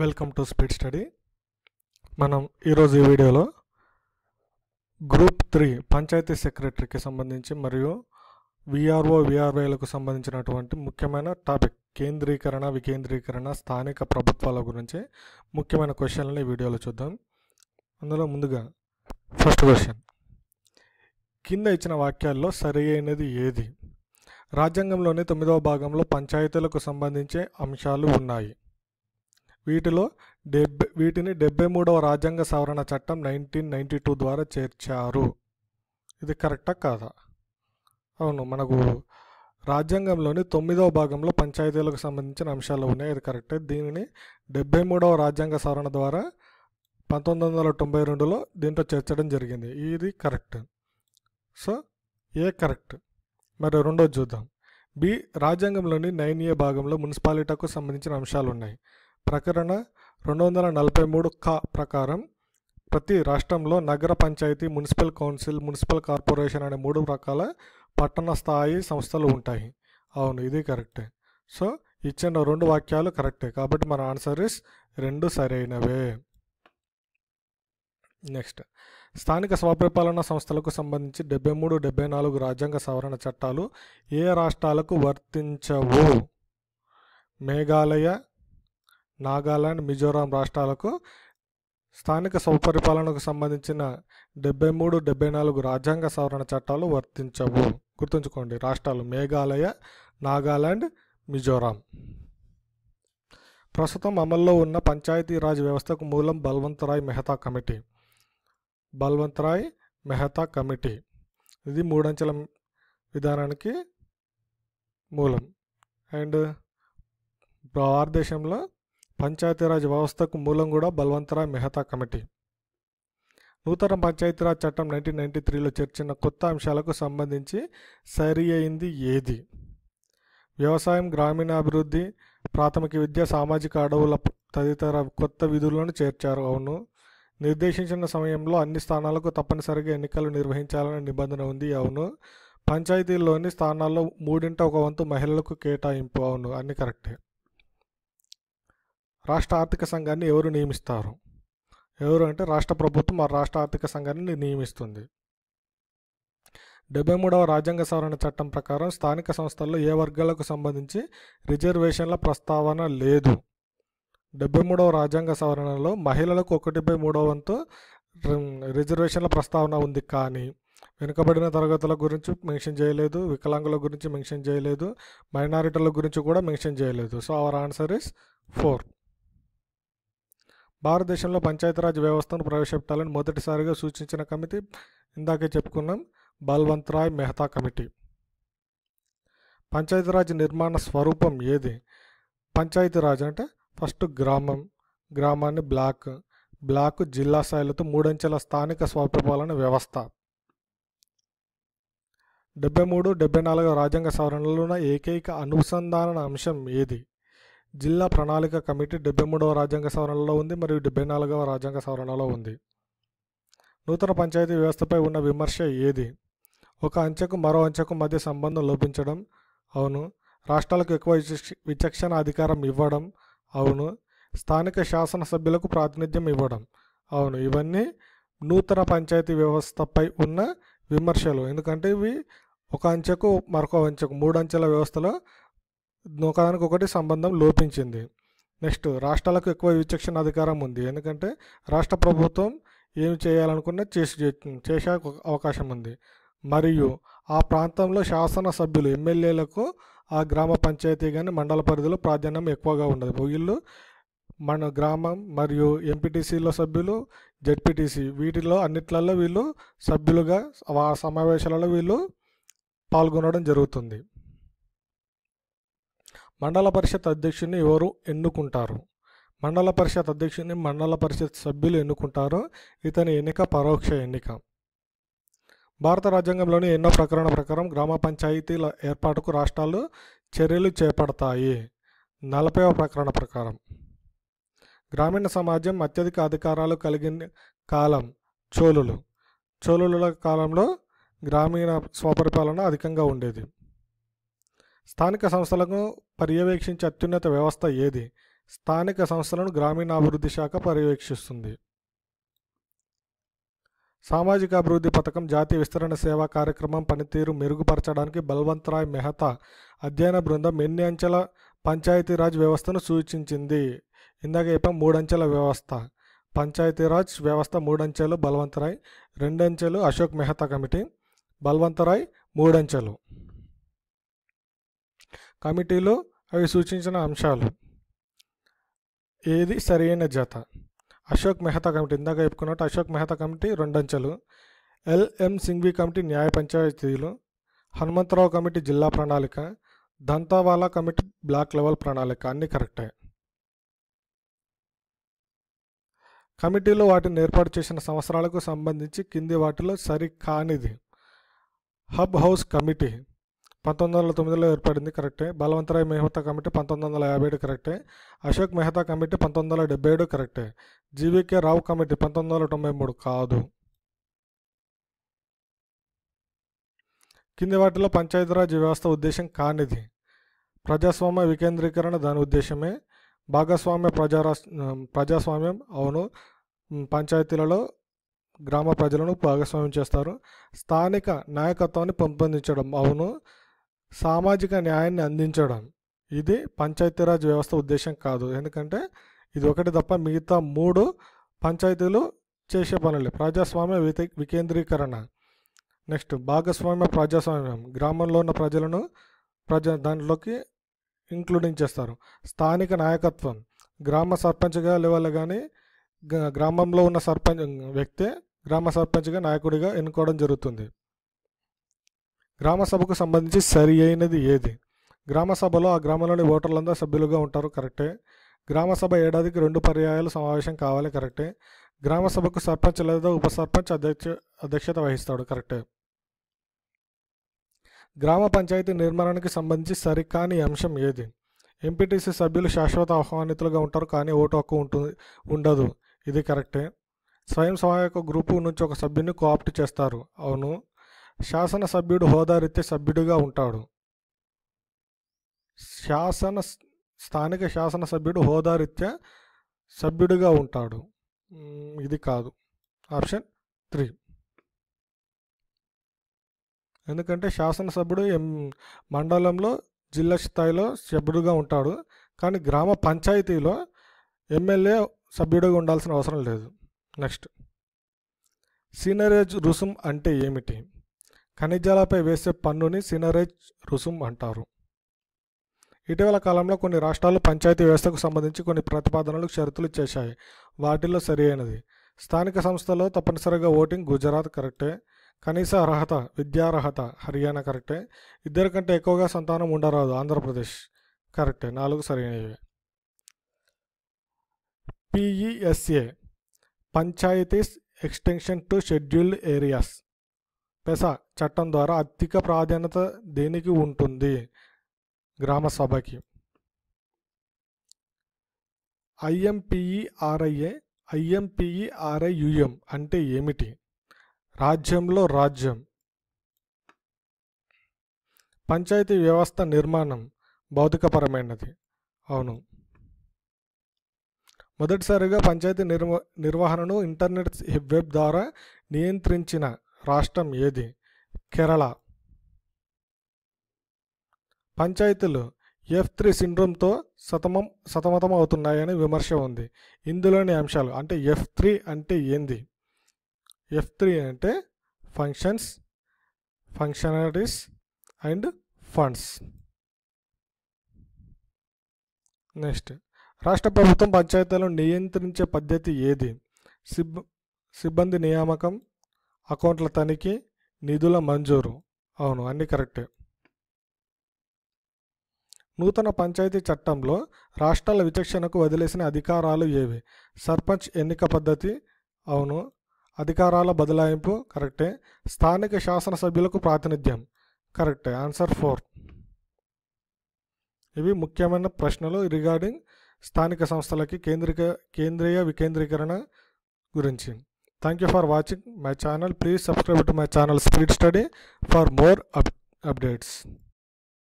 Welcome to speed study. మనం ఈరోజు ఈ వీడియోలో గ్రూప్ త్రీ పంచాయతీ సెక్రటరీకి సంబంధించి మరియు విఆర్ఓ విఆర్ఓలకు సంబంధించినటువంటి ముఖ్యమైన టాపిక్ కేంద్రీకరణ వికేంద్రీకరణ స్థానిక ప్రభుత్వాల గురించి ముఖ్యమైన క్వశ్చన్లని ఈ వీడియోలో చూద్దాం. అందులో ముందుగా ఫస్ట్ క్వశ్చన్. కింద ఇచ్చిన వాక్యాల్లో సరి అయినది ఏది? రాజ్యాంగంలోని తొమ్మిదవ భాగంలో పంచాయతీలకు సంబంధించే అంశాలు ఉన్నాయి. వీటిలో డెబ్బై వీటిని డెబ్బై మూడవ రాజ్యాంగ సవరణ చట్టం నైన్టీన్ నైంటీ టూ ద్వారా చేర్చారు. ఇది కరెక్టా కాదా? అవును మనకు రాజ్యాంగంలోని తొమ్మిదవ భాగంలో పంచాయతీలకు సంబంధించిన అంశాలు ఉన్నాయి. అది కరెక్టే. దీనిని డెబ్బై మూడవ రాజ్యాంగ సవరణ ద్వారా పంతొమ్మిది వందల తొంభై రెండులో దీంట్లో చేర్చడం జరిగింది. ఇది కరెక్ట్. సో ఏ కరెక్ట్? మరి రెండోది చూద్దాం. బి రాజ్యాంగంలోని నైన్ ఏ భాగంలో మున్సిపాలిటీకు సంబంధించిన అంశాలు ఉన్నాయి. ప్రకరణ రెండు వందల నలభై మూడు క ప్రకారం ప్రతి రాష్ట్రంలో నగర panchayat municipal council municipal corporation అనే మూడు రకాల పట్టణ స్థాయి సంస్థలు ఉంటాయి. అవును ఇది కరెక్టే. సో ఇచ్చిన రెండు వాక్యాలు కరెక్టే. కాబట్టి మన ఆన్సర్ ఇస్ రెండు సరైనవే. నెక్స్ట్. స్థానిక స్వపరిపాలన సంస్థలకు సంబంధించి డెబ్బై మూడు డెబ్బై నాలుగు రాజ్యాంగ సవరణ చట్టాలు ఏ రాష్ట్రాలకు వర్తించవు? మేఘాలయ నాగాలాండ్ మిజోరాం రాష్ట్రాలకు స్థానిక స్వపరిపాలనకు సంబంధించిన డెబ్బై మూడు డెబ్బై నాలుగు రాజ్యాంగ సవరణ చట్టాలు వర్తించవు. గుర్తుంచుకోండి రాష్ట్రాలు మేఘాలయ నాగాలాండ్ మిజోరాం. ప్రస్తుతం అమల్లో ఉన్న పంచాయతీరాజ్ వ్యవస్థకు మూలం బల్వంతరాయ్ మెహతా కమిటీ. బల్వంతరాయ్ మెహతా కమిటీ. ఇది మూడంచెల విధానానికి మూలం. అండ్ భారతదేశంలో పంచాయతీరాజ్ వ్యవస్థకు మూలం కూడా బల్వంతరాయ్ మెహతా కమిటీ. నూతన పంచాయతీరాజ్ చట్టం నైన్టీన్ నైన్టీ త్రీలో చేర్చిన కొత్త అంశాలకు సంబంధించి సరి అయింది ఏది? వ్యవసాయం గ్రామీణాభివృద్ధి ప్రాథమిక విద్య సామాజిక అడవుల తదితర కొత్త విధులను చేర్చారు. అవును. నిర్దేశించిన సమయంలో అన్ని స్థానాలకు తప్పనిసరిగా ఎన్నికలు నిర్వహించాలనే నిబంధన ఉంది. అవును. పంచాయతీల్లోని స్థానాల్లో మూడింట ఒక వంతు మహిళలకు కేటాయింపు. అవును. అన్ని కరెక్టే. రాష్ట్ర ఆర్థిక సంఘాన్ని ఎవరు నియమిస్తారు? ఎవరు అంటే రాష్ట్ర ప్రభుత్వం ఆ రాష్ట్ర ఆర్థిక సంఘాన్ని నియమిస్తుంది. డెబ్బై మూడవ రాజ్యాంగ సవరణ చట్టం ప్రకారం స్థానిక సంస్థల్లో ఏ వర్గాలకు సంబంధించి రిజర్వేషన్ల ప్రస్తావన లేదు. డెబ్బై మూడవ రాజ్యాంగ సవరణలో మహిళలకు ఒక డెబ్బై మూడవ వంతు రిజర్వేషన్ల ప్రస్తావన ఉంది కానీ వెనుకబడిన తరగతుల గురించి మెన్షన్ చేయలేదు వికలాంగుల గురించి మెన్షన్ చేయలేదు మైనారిటీల గురించి కూడా మెన్షన్ చేయలేదు. So our answer is four. భారతదేశంలో పంచాయతీరాజ్ వ్యవస్థను ప్రవేశపెట్టాలని మొదటిసారిగా సూచించిన కమిటీ ఇందాకే చెప్పుకున్నాం బల్వంత్ రాయ్ మెహతా కమిటీ. పంచాయతీరాజ్ నిర్మాణ స్వరూపం ఏది? పంచాయతీరాజ్ అంటే ఫస్ట్ గ్రామం గ్రామాన్ని బ్లాక్ బ్లాక్ జిల్లా స్థాయిలతో మూడంచెల స్థానిక స్వపరిపాలన వ్యవస్థ. డెబ్బై మూడు డెబ్బై నాలుగు రాజ్యాంగ సవరణలో ఉన్న ఏకైక అనుసంధాన అంశం ఏది? జిల్లా ప్రణాళిక కమిటీ డెబ్బై మూడవ రాజ్యాంగ సవరణలో ఉంది మరియు డెబ్బై నాలుగవ రాజ్యాంగ సవరణలో ఉంది. నూతన పంచాయతీ వ్యవస్థపై ఉన్న విమర్శ ఏది? ఒక అంచెకు మరో అంచెకు మధ్య సంబంధం లోపించడం? అవును. రాష్ట్రాలకు ఎక్కువ విచక్షణ అధికారం ఇవ్వడం? అవును. స్థానిక శాసనసభ్యులకు ప్రాతినిధ్యం ఇవ్వడం? అవును. ఇవన్నీ నూతన పంచాయతీ వ్యవస్థపై ఉన్న విమర్శలు. ఎందుకంటే ఇవి ఒక అంచెకు మరొక అంచెకు మూడు అంచెల వ్యవస్థలో ఒకటి సంబంధం లోపించింది. నెక్స్ట్ రాష్ట్రాలకు ఎక్కువ విచక్షణ అధికారం ఉంది. ఎందుకంటే రాష్ట్ర ప్రభుత్వం ఏమి చేయాలనుకున్నా చేసి చేసే అవకాశం ఉంది. మరియు ఆ ప్రాంతంలో శాసనసభ్యులు ఎమ్మెల్యేలకు ఆ గ్రామ పంచాయతీ కానీ మండల పరిధిలో ప్రాధాన్యం ఎక్కువగా ఉండదు. వీళ్ళు మన గ్రామం మరియు ఎంపీటీసీలో సభ్యులు జెడ్పీటీసీ వీటిలో అన్నిట్లలో వీళ్ళు సభ్యులుగా ఆ సమావేశాలలో వీళ్ళు పాల్గొనడం జరుగుతుంది. మండల పరిషత్ అధ్యక్షుని ఎవరు ఎన్నుకుంటారు? మండల పరిషత్ అధ్యక్షుని మండల పరిషత్ సభ్యులు ఎన్నుకుంటారు? ఇతని ఎన్నిక పరోక్ష ఎన్నిక. భారత రాజ్యాంగంలోని ఎన్నో ప్రకరణ ప్రకారం గ్రామ పంచాయతీల ఏర్పాటుకు రాష్ట్రాలు చర్యలు చేపడతాయి. నలభైవ ప్రకరణ ప్రకారం. గ్రామీణ సమాజం అత్యధిక అధికారాలు కలిగిన కాలం చోళులు. చోళుల కాలంలో గ్రామీణ స్వపరిపాలన అధికంగా ఉండేది. స్థానిక సంస్థలకు పర్యవేక్షించే అత్యున్నత వ్యవస్థ ఏది? స్థానిక సంస్థలను గ్రామీణాభివృద్ధి శాఖ పర్యవేక్షిస్తుంది. సామాజిక అభివృద్ధి పథకం జాతీయ విస్తరణ సేవా కార్యక్రమం పనితీరు మెరుగుపరచడానికి బల్వంతరాయ్ మెహతా అధ్యయన బృందం ఎన్ని అంచెల పంచాయతీరాజ్ వ్యవస్థను సూచించింది? ఇందాక చెప్పాం మూడంచెల వ్యవస్థ. పంచాయతీరాజ్ వ్యవస్థ మూడంచెలు బల్వంతరాయ్ రెండంచెలు అశోక్ మెహతా కమిటీ బల్వంతరాయ్ మూడంచెలు. కమిటీలో అవి సూచించిన అంశాలు. ఏది సరైన జత? అశోక్ మెహతా కమిటీ. ఇందాక చెప్పుకున్నట్టు అశోక్ మెహతా కమిటీ రెండంచెలు. ఎల్ఎం సింఘ్వి కమిటీ న్యాయ పంచాయతీలు. హనుమంతరావు కమిటీ జిల్లా ప్రణాళిక. దంతావాలా కమిటీ బ్లాక్ లెవెల్ ప్రణాళిక. అన్నీ కరెక్టే. కమిటీలో వాటిని ఏర్పాటు చేసిన సంవత్సరాలకు సంబంధించి కింది వాటిలో సరి కానిది హబ్ హౌస్ కమిటీ. పంతొమ్మిది వందల తొమ్మిదిలో ఏర్పడింది కరెక్టే. బలవంతరాయ్ మెహతా కమిటీ పంతొమ్మిది వందల యాభై ఏడు కరెక్టే. అశోక్ మెహతా కమిటీ పంతొమ్మిది వందల డెబ్బై ఏడు కరెక్టే. జీవీకే రావు కమిటీ పంతొమ్మిది వందల తొంభై మూడు కాదు. కింది వాటిలో పంచాయతీరాజ్ వ్యవస్థ ఉద్దేశం కానిది. ప్రజాస్వామ్య వికేంద్రీకరణ దాని ఉద్దేశమే. భాగస్వామ్య ప్రజారాస్ ప్రజాస్వామ్యం అవును. పంచాయతీలలో గ్రామ ప్రజలను భాగస్వామ్యం చేస్తారు. స్థానిక నాయకత్వాన్ని పెంపొందించడం అవును. సామాజిక న్యాయాన్ని అందించడం ఇది పంచాయతీరాజ్ వ్యవస్థ ఉద్దేశం కాదు. ఎందుకంటే ఇది ఒకటి తప్ప మిగతా మూడు పంచాయతీలు చేసే పనులే. ప్రజాస్వామ్య వికేంద్రీకరణ. నెక్స్ట్ భాగస్వామ్య ప్రజాస్వామ్యం. గ్రామంలో ఉన్న ప్రజలను ప్రజ దాంట్లోకి ఇంక్లూడింగ్ చేస్తారు. స్థానిక నాయకత్వం. గ్రామ సర్పంచ్గా లెవెల్ కానీ గ్రామంలో ఉన్న సర్పంచ్ వ్యక్తే గ్రామ సర్పంచ్గా నాయకుడిగా ఎన్నుకోవడం జరుగుతుంది. గ్రామ సభకు సంబంధించి సరి అయినది ఏది? గ్రామ సభలో ఆ గ్రామంలోని ఓటర్లందరూ సభ్యులుగా ఉంటారు కరెక్టే. గ్రామ సభ ఏడాదికి రెండు పర్యాయాలు సమావేశం కావాలి కరెక్టే. గ్రామ సభకు సర్పంచ్ లేదా ఉప సర్పంచ్ అధ్యక్ష అధ్యక్షత వహిస్తాడు కరెక్టే. గ్రామ పంచాయతీ నిర్మాణానికి సంబంధించి సరికాని అంశం ఏది? ఎంపీటీసీ సభ్యులు శాశ్వత ఆహ్వానితులుగా ఉంటారు కానీ ఓటు హక్కు ఉంటుంది ఉండదు. ఇది కరెక్టే. స్వయం సహాయక గ్రూపు నుంచి ఒక సభ్యుని కోఆప్ట్ చేస్తారు. అవును. శాసనసభ్యుడు హోదారీత్యా సభ్యుడిగా ఉంటాడు. శాసన స్థానిక శాసనసభ్యుడు హోదారీత్యా సభ్యుడిగా ఉంటాడు. ఇది కాదు. Option three. ఎందుకంటే శాసనసభ్యుడు ఎం మండలంలో జిల్లా స్థాయిలో సభ్యుడిగా ఉంటాడు. కానీ గ్రామ పంచాయతీలో ఎమ్మెల్యే సభ్యుడిగా ఉండాల్సిన అవసరం లేదు. నెక్స్ట్. సీనరేజ్ రుసుం అంటే ఏమిటి? ఖనిజాలపై వేసే పన్నుని సినరేజ్ రుసుం అంటారు. ఇటీవల కాలంలో కొన్ని రాష్ట్రాలు పంచాయతీ వ్యవస్థకు సంబంధించి కొన్ని ప్రతిపాదనలు షరతులు చేశాయి. వాటిల్లో సరి అయినది స్థానిక సంస్థలో తప్పనిసరిగా ఓటింగ్ గుజరాత్ కరెక్టే. కనీస అర్హత విద్యార్హత హర్యానా కరెక్టే. ఇద్దరు కంటే ఎక్కువగా సంతానం ఉండరాదు ఆంధ్రప్రదేశ్ కరెక్టే. నాలుగు సరైనవి. P E S A panchayats extension to scheduled areas. PESA చట్టం ద్వారా అధిక ప్రాధాన్యత దేనికి ఉంటుంది? గ్రామ సభకి. ఐఎంపిఈఆర్ఐఏ ఐఎంపిఈఆర్ఐయుఎం అంటే ఏమిటి? రాజ్యంలో రాజ్యం. పంచాయతీ వ్యవస్థ నిర్మాణం భౌతికపరమైనది. అవును. మొదటిసారిగా పంచాయతీ నిర్వ నిర్వహణను ఇంటర్నెట్ వెబ్ ద్వారా నియంత్రించిన రాష్ట్రం ఏది? కేరళ. పంచాయతీలు ఎఫ్ త్రీ సిండ్రోమ్తో సతమం సతమతం అవుతున్నాయని విమర్శ ఉంది. ఇందులోని అంశాలు అంటే ఎఫ్ త్రీ అంటే ఏంది? ఎఫ్ త్రీ అంటే functions functionaries and funds. Next. రాష్ట్ర ప్రభుత్వం పంచాయతీలను నియంత్రించే పద్ధతి ఏది? సిబ్ సిబ్బంది నియామకం అకౌంట్ల తనిఖీ నిధుల మంజూరు. అవును అన్నీ కరెక్టే. నూతన పంచాయతీ చట్టంలో రాష్ట్రాల విచక్షణకు వదిలేసిన అధికారాలు ఏవి? సర్పంచ్ ఎన్నిక పద్ధతి? అవును. అధికారాల బదలాయింపు? కరెక్టే. స్థానిక శాసనసభ్యులకు ప్రాతినిధ్యం? కరెక్టే. Answer four. ఇవి ముఖ్యమైన ప్రశ్నలు రిగార్డింగ్ స్థానిక సంస్థలకి కేంద్రీక కేంద్రీయ వికేంద్రీకరణ గురించి. Thank you for watching my channel. Please subscribe to my channel Speed Study for more up updates.